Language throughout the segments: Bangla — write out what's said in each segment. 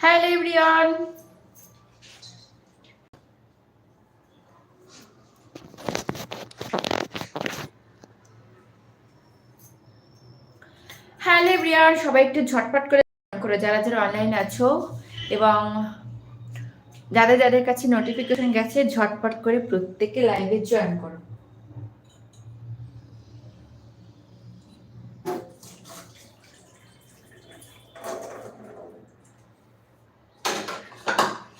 হ্যালো এভরিওয়ান হ্যালো এভরিওয়ান সবাই একটু ঝটপট করে করে যারা যারা অনলাইন আছো এবং যাদের যাদের কাছে নোটিফিকেশন গেছে, ঝটপট করে প্রত্যেকে লাইভে জয়েন করো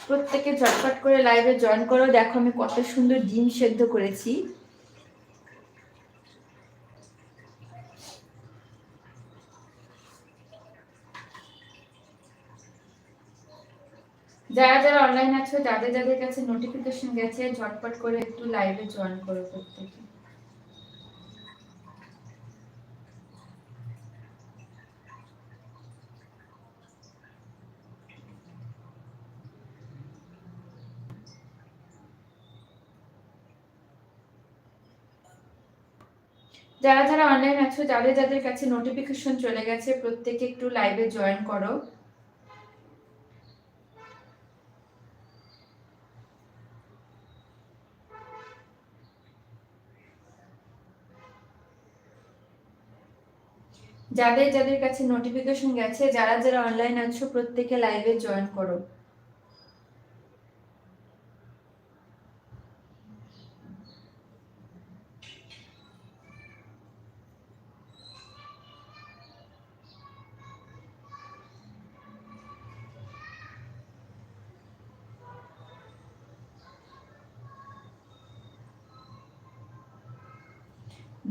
প্রত্যেকে ঝটপট করে লাইভে জয়েন করো। দেখো আমি কত সুন্দর ডিম সেদ্ধ করেছি। যারা যারা অনলাইন আছো, যাদের যাদের কাছে নোটিফিকেশন গেছে, ঝটপট করে একটু লাইভে জয়েন করো প্রত্যেকে। যারা যারা অনলাইন আছো, যাদের যাদের কাছে নোটিফিকেশন চলে গেছে, প্রত্যেকে একটু লাইভে জয়েন করো। যাদের যাদের কাছে নোটিফিকেশন গেছে, যারা যারা অনলাইন আছো, প্রত্যেকে লাইভে জয়েন করো।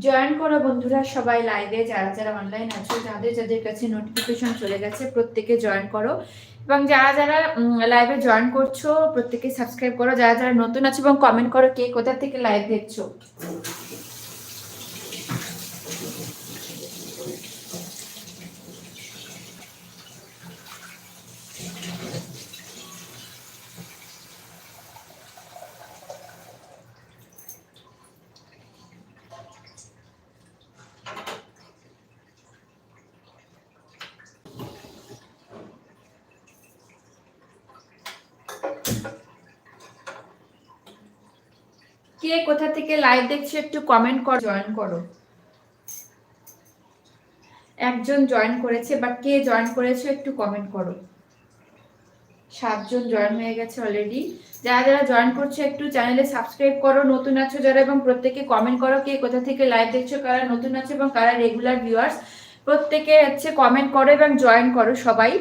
জয়েন করা বন্ধুরা, সবাই লাইভে যারা যারা অনলাইন আছো, যাদের যাদের কাছে নোটিফিকেশন চলে গেছে, প্রত্যেকে জয়েন করো। এবং যারা যারা লাইভে জয়েন করছ, প্রত্যেকে সাবস্ক্রাইব করো। যারা যারা নতুন আছো এবং কমেন্ট করো কে কোথা থেকে লাইভ দেখছ। কে কোথা থেকে লাইভ দেখছ একটু কমেন্ট করো জয়েন করো। একজন জয়েন করেছে বা কে জয়েন করেছে একটু কমেন্ট করো। সাতজন জয়েন হয়ে গেছে অলরেডি যারা যারা জয়েন করছে একটু চ্যানেলে সাবস্ক্রাইব করো, নতুন আছো যারা, এবং প্রত্যেকে কমেন্ট করো কে কোথা থেকে লাইভ দেখছ, কারা নতুন আছে, এবং কারা রেগুলার ভিউয়ার্স প্রত্যেকে হচ্ছে কমেন্ট করো এবং জয়েন করো সবাই।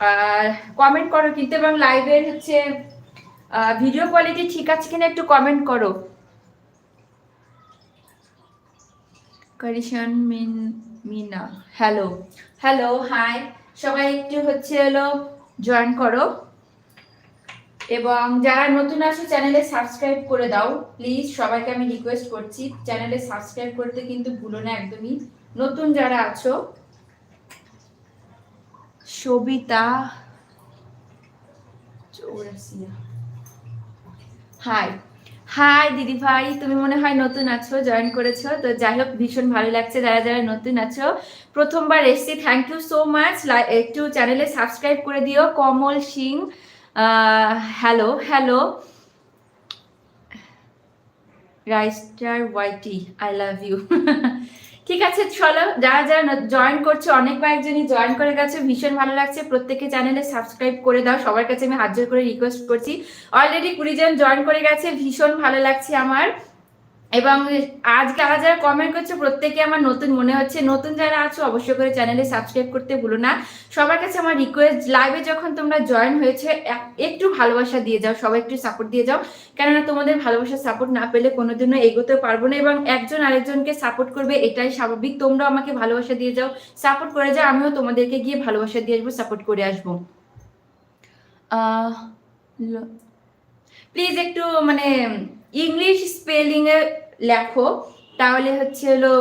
আর কমেন্ট করো কিন্তু, এবং লাইভের হচ্ছে ভিডিও কোয়ালিটি ঠিক আছে কিনা একটু কমেন্ট করো। করিশন মিন মিনা হ্যালো হ্যালো হাই সবাই একটু হচ্ছে হলো জয়েন করো। এবং যারা নতুন আছো চ্যানেলে সাবস্ক্রাইব করে দাও। প্লিজ সবাইকে আমি রিকোয়েস্ট করছি চ্যানেলে সাবস্ক্রাইব করতে কিন্তু ভুলো না একদমই। নতুন যারা আছো সবিতা চৌরাসিয়া হাই হাই দিদি ভাই। তুমি মনে হয় নতুন আছো জয়েন করেছ। তো যাই হোক, ভীষণ ভালো লাগছে যারা যারা নতুন আছো। প্রথমবার এসছি থ্যাংক ইউ সো মাচ একটু চ্যানেলে সাবস্ক্রাইব করে দিও। কমল সিং হ্যালো হ্যালো রাইস্টার ওয়াইটি আই লাভ ইউ ঠিক আছে, চলো, যারা যারা জয়েন করছে, অনেক কয়েকজনই জয়েন করে গেছে, ভীষণ ভালো লাগছে। প্রত্যেকে চ্যানেলে সাবস্ক্রাইব করে দাও। সবার কাছে আমি হাত করে রিকোয়েস্ট করছি। অলরেডি কুড়ি জন জয়েন করে গেছে, ভীষণ ভালো লাগছে আমার। এবং আজকে যারা যারা কমেন্ট করছে, প্রত্যেকে আমার নতুন মনে হচ্ছে। নতুন যারা আছো, অবশ্যই করে চ্যানেলে সাবস্ক্রাইব করতে ভুলো না। সবার কাছে আমার রিকোয়েস্ট লাইভে যখন তোমরা জয়েন হয়েছে একটু ভালোবাসা দিয়ে যাও, সবাই একটু সাপোর্ট দিয়ে যাও। কেননা তোমাদের ভালোবাসার সাপোর্ট না পেলে কোনোদিনও এগোতে পারব না এবং একজন আরেকজনকে সাপোর্ট করবে, এটাই স্বাভাবিক। তোমরা আমাকে ভালোবাসা দিয়ে যাও সাপোর্ট করে যাও, আমিও তোমাদেরকে গিয়ে ভালোবাসা দিয়ে আসব সাপোর্ট করে আসব। প্লিজ একটু মানে ইংলিশ স্পেলিং এ লেখো, তাহলে হচ্ছে হলো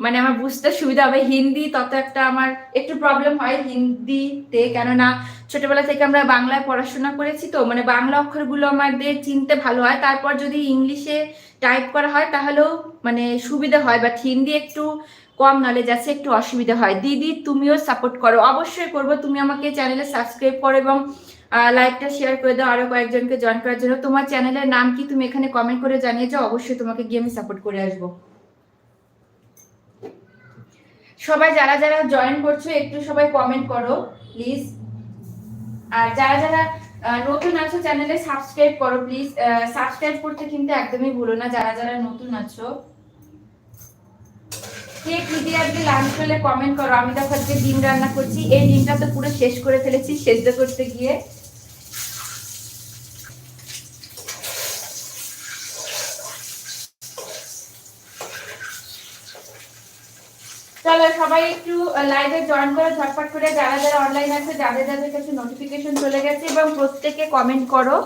মানে আমার বুঝতে সুবিধা হবে। হিন্দি তত একটা আমার একটু প্রবলেম হয় হিন্দিতে, কেননা ছোটবেলা থেকে আমরা বাংলায় পড়াশোনা করেছি তো মানে বাংলা অক্ষরগুলো আমাদের চিনতে ভালো হয়। তারপর যদি ইংলিশে টাইপ করা হয়, তাহলেও মানে সুবিধা হয় বাট হিন্দি একটু কম নলেজ আছে, একটু অসুবিধা হয়। দিদি, তুমিও সাপোর্ট করো। অবশ্যই করব। তুমি আমাকে চ্যানেলে সাবস্ক্রাইব করো এবং লাইকটা শেয়ার করে দাও, আরও কয়েকজনকে জয়েন করার জন্য। তোমার চ্যানেলের নাম কি তুমি এখানে কমেন্ট করে জানিয়ে যাও, অবশ্যই তোমাকে গিয়ে আমি সাপোর্ট করে আসব। সবাই যারা যারা জয়েন করছ, একটু সবাই কমেন্ট করো প্লিজ আর যারা যারা নতুন আছো চ্যানেলে সাবস্ক্রাইব করো প্লিজ সাবস্ক্রাইব করতে কিন্তু একদমই ভুলো না, যারা যারা নতুন আছো। লাঞ্চ কমেন্ট করো? আমি তো আজকে ডিম রান্না করছি, এই ডিমটা তো পুরো শেষ করে ফেলেছি, সেদ্ধ করতে গিয়ে। সবাই একটু লাইভে জয়েন করে, ঝটপট করে যারা যারা অনলাইন আছে, যাদের যাদের কাছে নোটিফিকেশন চলে গেছে এবং প্রত্যেকে কমেন্ট করো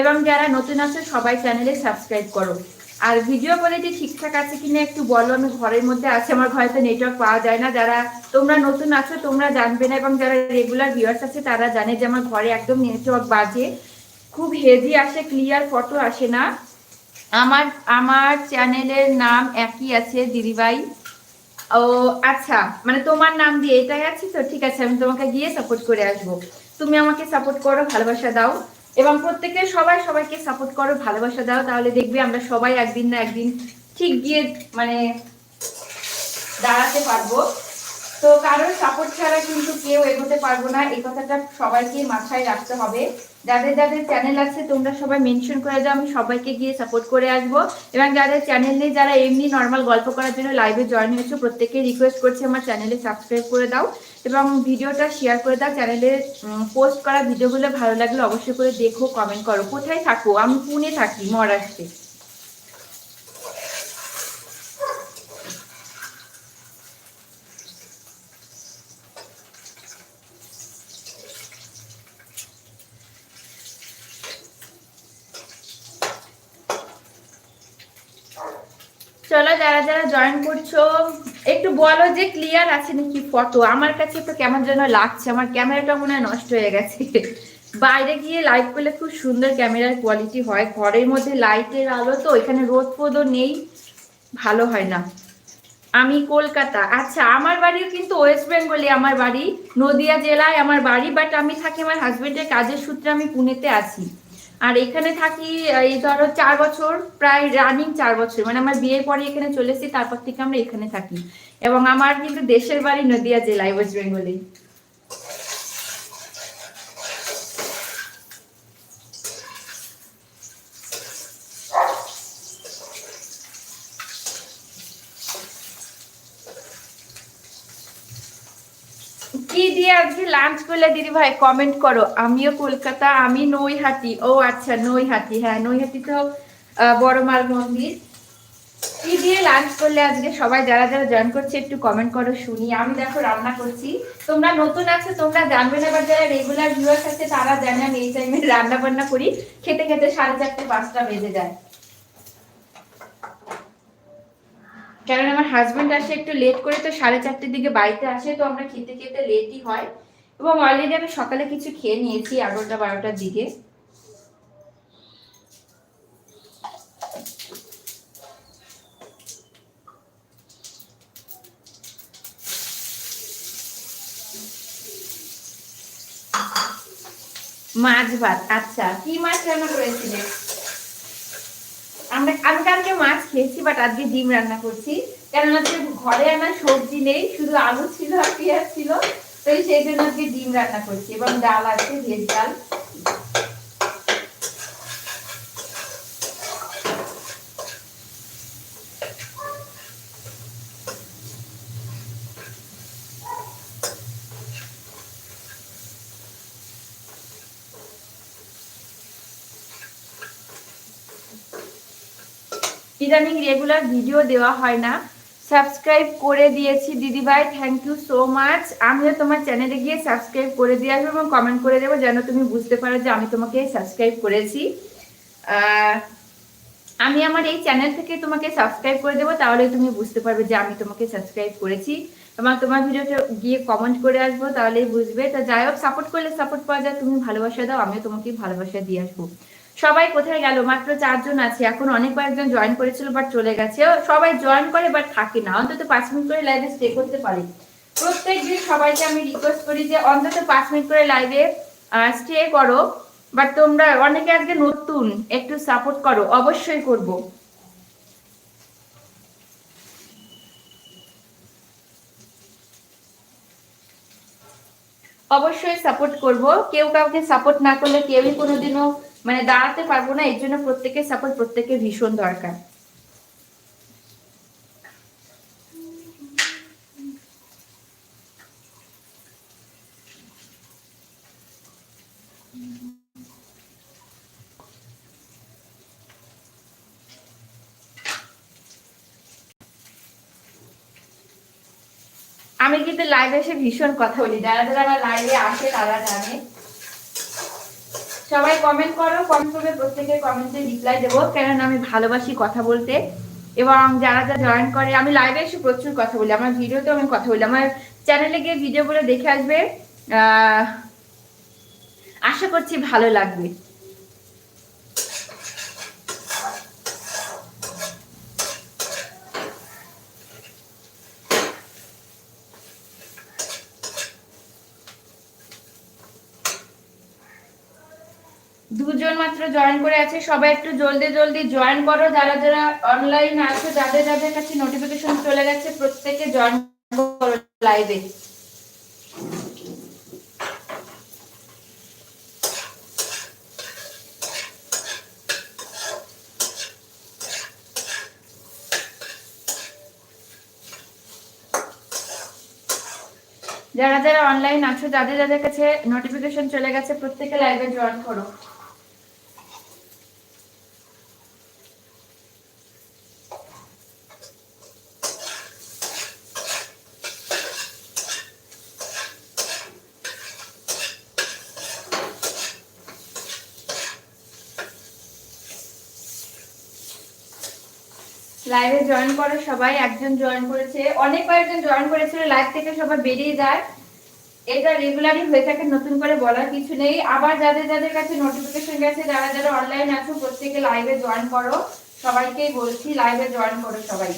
এবং যারা নতুন আছে, সবাই চ্যানেলে সাবস্ক্রাইব করো। আর ভিডিও কোয়ালিটি ঠিকঠাক আছে কিনা একটু বলো, আমি ঘরের মধ্যে আছে, আমার ঘরে তো নেটওয়ার্ক পাওয়া যায় না। যারা তোমরা নতুন আছো, তোমরা জানবে না এবং যারা রেগুলার ভিউয়ার্স আছে, তারা জানে যে আমার ঘরে একদম নেটওয়ার্ক বাজে। খুব হেভি আসে ক্লিয়ার ফটো আসে না। আমার আমার চ্যানেলের নাম একই আছে, দিদিভাই। ও আচ্ছা মানে তোমার নাম দিয়ে এটাই আছে তো, ঠিক আছে, আমি তোমাকে গিয়ে সাপোর্ট করে আসব। তুমি আমাকে সাপোর্ট করো, ভালোবাসা দাও, এবং প্রত্যেকে সবাই সবাইকে সাপোর্ট করো, ভালোবাসা দাও, তাহলে দেখবে আমরা সবাই একদিন না একদিন ঠিক গিয়ে মানে দাঁড়াতে পারব। তো কারোর সাপোর্ট ছাড়া কিন্তু কেউ এগোতে পারব না, এই কথাটা সবাইকে মাথায় রাখতে হবে। যাদের যাদের চ্যানেল আছে, তোমরা সবাই মেনশন করে যাও, আমি সবাইকে গিয়ে সাপোর্ট করে আসব। এবং যাদের চ্যানেল নেই, যারা এমনি নর্মাল গল্প করার জন্য লাইভে জয়েন হয়েছো প্রত্যেকে রিকোয়েস্ট করছি আমার চ্যানেলে সাবস্ক্রাইব করে দাও। এবং ভিডিওটা শেয়ার করে দাও চ্যানেলে পোস্ট করা ভিডিওগুলো ভালো লাগলে অবশ্যই করে দেখো কমেন্ট করো। কোথায় থাকো? আমি পুনে থাকি, মহারাষ্ট্রে চলো যারা যারা জয়েন করছ, একটু বলো যে ক্লিয়ার আছে নাকি ফটো আমার কাছে তো কেমন যেন লাগছে, আমার ক্যামেরাটা মনে হয় নষ্ট হয়ে গেছে। বাইরে গিয়ে লাইট করলে খুব সুন্দর ক্যামেরার কোয়ালিটি হয়। ঘরের মধ্যে লাইটের আলো তো এখানে রোদ ফোদও নেই, ভালো হয় না। আমি কলকাতা। আচ্ছা আমার বাড়িও কিন্তু ওয়েস্ট বেঙ্গলে আমার বাড়ি। নদিয়া জেলায় আমার বাড়ি বাট আমি থাকি আমার হাজবেন্ডের কাজের সূত্রে আমি পুনেতে আছি। আর এখানে থাকি এই ধরো চার বছর, প্রায় রানিং চার বছর। মানে আমার বিয়ের পরে এখানে চলে এসেছি, তারপর থেকে আমরা এখানে থাকি। এবং আমার কিন্তু দেশের বাড়ি নদিয়া জেলায় ওয়েস্ট বেঙ্গলে কি দিয়ে আজকে লাঞ্চ করলে দিদি ভাই কমেন্ট করো। আমিও কলকাতা আমি নৈহাটি। ও আচ্ছা নৈহাটি। হ্যাঁ নৈহাটি তো আহ, বড় মার মন্দির। কি দিয়ে লাঞ্চ করলে আজকে? সবাই যারা যারা জয়েন করছে একটু কমেন্ট করো শুনি। আমি দেখো রান্না করছি। তোমরা নতুন আছো তোমরা জানবে না বা যারা রেগুলার ভিউয়ার্স আছে তারা জানে আমি এই টাইমে রান্না বান্না করি। খেতে খেতে সাড়ে চারটে পাঁচটা বেজে যায়। কারণ আমার হাজবেন্ড আসে একটু লেট করে, তো সাড়ে চারটের দিকে বাড়িতে আসে, তো আমরা খেতে খেতে লেটই হয়। এবং অলরেডি আমি সকালে কিছু খেয়ে নিয়েছি এগারোটা, বারোটার দিকে। মাছ ভাত আচ্ছা। কি মাছ রান্না করেছিলে আমরা আমি কালকে মাছ খেয়েছি বাট আজকে ডিম রান্না করছি। কারণ আজকে ঘরে আমার সবজি নেই, শুধু আলু ছিল আর পেঁয়াজ ছিল, তো সেই জন্য আজকে ডিম রান্না করছি এবং ডাল আছে, ভেজ ডাল। ইদানিং রেগুলার ভিডিও দেওয়া হয় না। সাবস্ক্রাইব করে দিয়েছি দিদিভাই থ্যাংক ইউ সো মাচ আমিও তোমার চ্যানেলে গিয়ে সাবস্ক্রাইব করে দিয়ে আসব এবং কমেন্ট করে দেবো যেন তুমি বুঝতে পারো যে আমি তোমাকে সাবস্ক্রাইব করেছি। আমি আমার এই চ্যানেল থেকে তোমাকে সাবস্ক্রাইব করে দেবো তাহলে তুমি বুঝতে পারবে যে আমি তোমাকে সাবস্ক্রাইব করেছি। এবং তোমার ভিডিওতে গিয়ে কমেন্ট করে আসব, তাহলেই বুঝবে। তা যাই হোক সাপোর্ট করলে সাপোর্ট পাওয়া যায়, তুমি ভালোবাসা দাও, আমিও তোমাকে ভালোবাসা দিয়ে আসব। সবাই কোথায় গেল? মাত্র চারজন আছে। এখন অনেক কয়েকজন জয়েন করেছিল বাট চলে গেছে। সবাই জয়েন করে বাট থাকে না। অন্তত পাঁচ মিনিট করে লাইভে স্টে করতে পারে। প্রত্যেক দিন সবাইকে আমি রিকোয়েস্ট করি যে, অন্তত পাঁচ মিনিট করে লাইভে স্টে করো। বাট তোমরা অনেকে আজকে নতুন, একটু সাপোর্ট করো। অবশ্যই করব। অবশ্যই সাপোর্ট করব। কেউ কাউকে সাপোর্ট না করলে কেউই কোনোদিনও মানে দাঁড়াতে পারব না, এর জন্য প্রত্যেকের সাপোর্ট প্রত্যেকের ভীষণ দরকার। আমি কিন্তু লাইভে এসে ভীষণ কথা বলি। যারা যারা আমার লাইভে আসে, তারা জানে। সবাই কমেন্ট করো কমেন্ট করবে, প্রত্যেকের কমেন্টে রিপ্লাই দেবো। কেননা আমি ভালোবাসি কথা বলতে। এবং যারা যা জয়েন করে, আমি লাইভে এসে প্রচুর কথা বলি। আমার ভিডিওতেও আমি কথা বলি। আমার চ্যানেলে গিয়ে ভিডিওগুলো দেখে আসবে। আশা করছি ভালো লাগবে। দুজন মাত্র জয়েন করে আছে। সবাই একটু জলদি জলদি জয়েন করো। যারা যারা অনলাইন আছে, যাদের যাদের কাছে নোটিফিকেশন চলে গেছে, প্রত্যেকে জয়েন করো লাইভে যারা যারা অনলাইন আছো, যাদের যাদের কাছে নোটিফিকেশন চলে গেছে, প্রত্যেকে লাইভে জয়েন করো। লাইভে জয়েন করে সবাই, একজন জয়েন করেছে অনেক কয়েকজন জয়েন করেছিল লাইভ থেকে সবাই বেরিয়ে যায়। এটা রেগুলারই হয়ে থাকে, নতুন করে বলার কিছু নেই। আবার যাদের যাদের কাছে নোটিফিকেশন গেছে, যারা যারা অনলাইন আছো, প্রত্যেকে লাইভে জয়েন করো। সবাইকেই বলছি লাইভে জয়েন করো সবাই।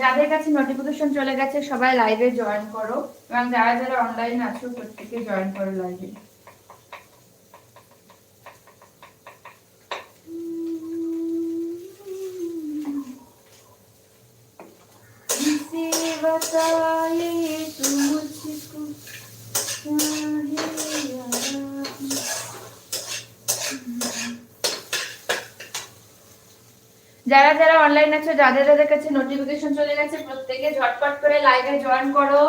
যাদের কাছে নোটিফিকেশন চলে গেছে, সবাই লাইভে জয়েন করো। এবং যারা যারা অনলাইন আছো, প্রত্যেকে জয়েন করো লাইভে किसे যারা যারা অনলাইন আছে, যাদের যাদের কাছে নোটিফিকেশন চলে গেছে, প্রত্যেকে ঝটপট করে লাইভে জয়েন করো।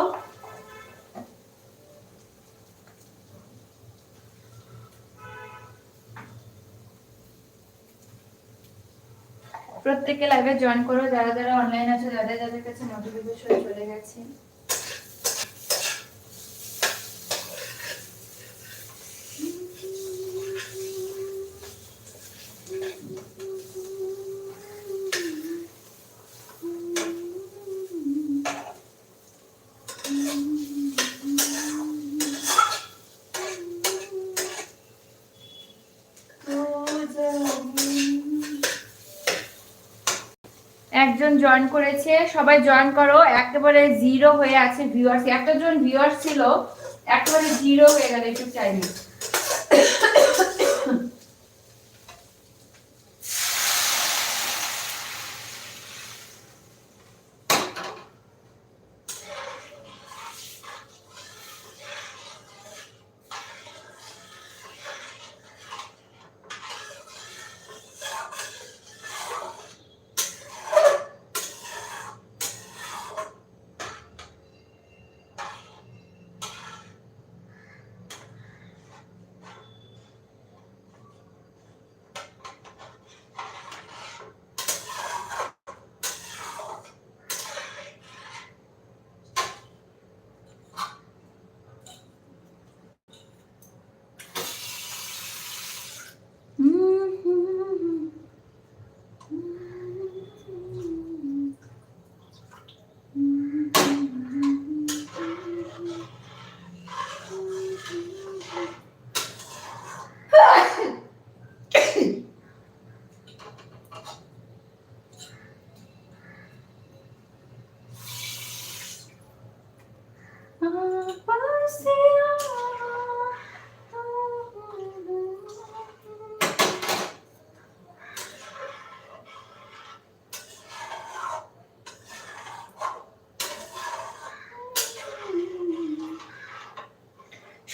প্রত্যেকে লাইভে জয়েন করো, যারা যারা অনলাইন আছে, যাদের যাদের কাছে নোটিফিকেশন চলে গেছে। একজন জয়েন করেছে, সবাই জয়েন করো, একেবারে জিরো হয়ে আছে ভিউয়ার্স একটা জন ভিউয়ার্স ছিল, একেবারে জিরো হয়ে গেল একটু টাইমে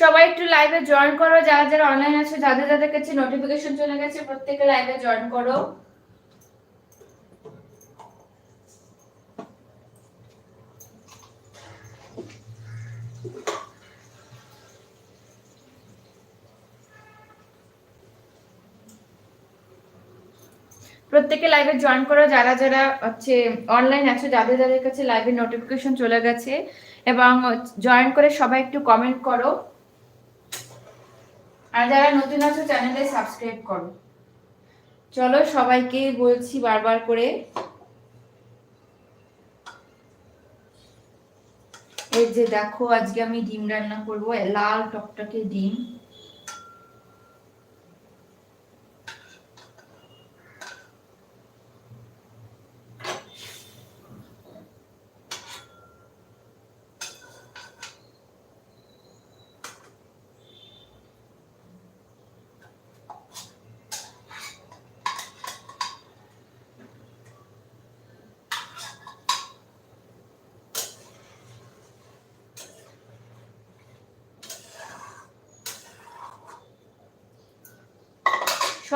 সবাই একটু লাইভে জয়েন করো, যারা যারা অনলাইন আছে, যাদের যাদের কাছে নোটিফিকেশন চলে গেছে, প্রত্যেকে লাইভে জয়েন করো। প্রত্যেকে লাইভে জয়েন করো, যারা যারা হচ্ছে অনলাইন আছে, যাদের যাদের কাছে লাইভের নোটিফিকেশন চলে গেছে, এবং জয়েন করে সবাই একটু কমেন্ট করো। আর যারা নতুন আছো চ্যানেলে সাবস্ক্রাইব করো। চলো সবাইকে বলছি বারবার করে। এই যে দেখো, আজকে আমি ডিম রান্না করব লাল টকটকে ডিম।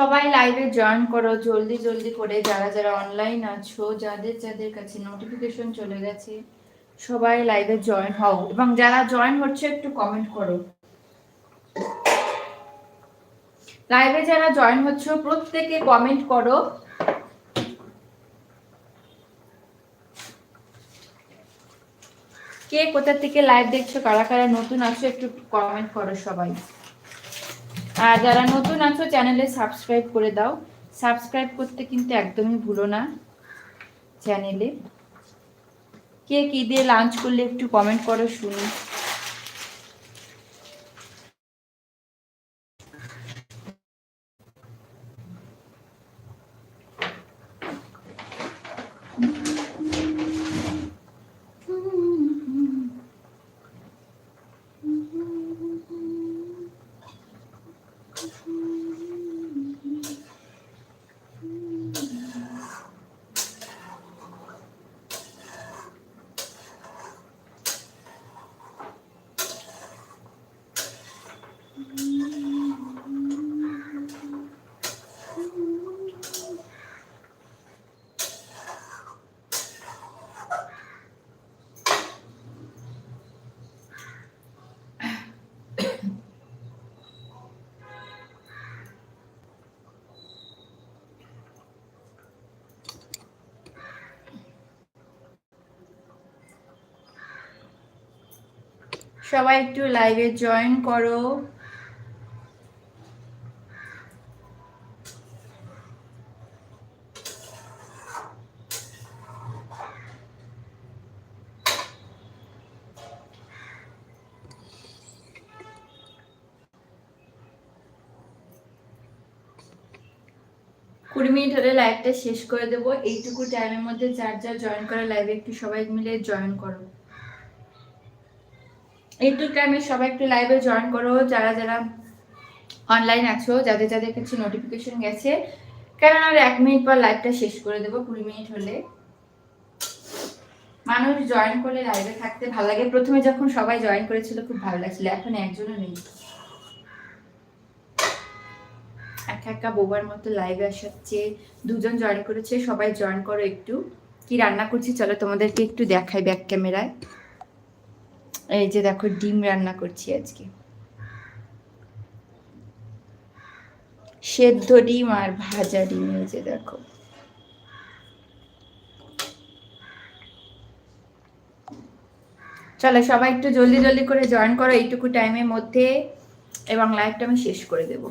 সবাই লাইভে জয়েন করো, জলদি জলদি করে যারা যারা অনলাইন আছো, যাদের যাদের কাছে নোটিফিকেশন চলে গেছে, সবাই লাইভে জয়েন হও। এবং যারা জয়েন হচ্ছে, একটু কমেন্ট করো। লাইভে যারা জয়েন হচ্ছে, প্রত্যেকে কমেন্ট করো। কে কোথা থেকে লাইভ দেখছ, কারা কারা নতুন আছো, একটু কমেন্ট করো সবাই। আর যারা নতুন আছো চ্যানেলে সাবস্ক্রাইব করে দাও। সাবস্ক্রাইব করতে কিন্তু একদমই ভুলো না চ্যানেলে কে কী দিয়ে লাঞ্চ করলে একটু কমেন্ট করো শুনি। সবাই একটু লাইভে জয়েন করো। কুড়ি মিনিট হলে লাইভটা শেষ করে দেবো। এইটুকু টাইমের মধ্যে যার যার জয়েন করা লাইভে একটু সবাই মিলে জয়েন করো। একটু সবাই একটু লাইভে জয়েন করো। যারা যারা অনলাইন আছো, যাদের যাদের কাছে নোটিফিকেশন গেছে, কেননা আর এক মিনিট পর লাইভটা শেষ করে দেবো, কুড়ি মিনিট হলে। মানুষ জয়েন করলে লাইভে থাকতে ভালো লাগে। প্রথমে যখন সবাই জয়েন করেছিল, খুব ভালো লাগছিল। এখন একজনও নেই। একা একা বোবার মতো লাইভে আসার চেয়ে দুজন জয়েন করেছে, সবাই জয়েন করো একটু। কি রান্না করছি, চলো তোমাদেরকে একটু দেখাই ব্যাক ক্যামেরায় এই যে দেখো ডিম রান্না করছি আজকে। সেদ্ধ ডিম আর ভাজা ডিম, এই যে দেখো। চলো সবাই একটু জলদি জলদি করে জয়েন করো, এইটুকু টাইমের মধ্যে এবং লাইভটা আমি শেষ করে দেবো।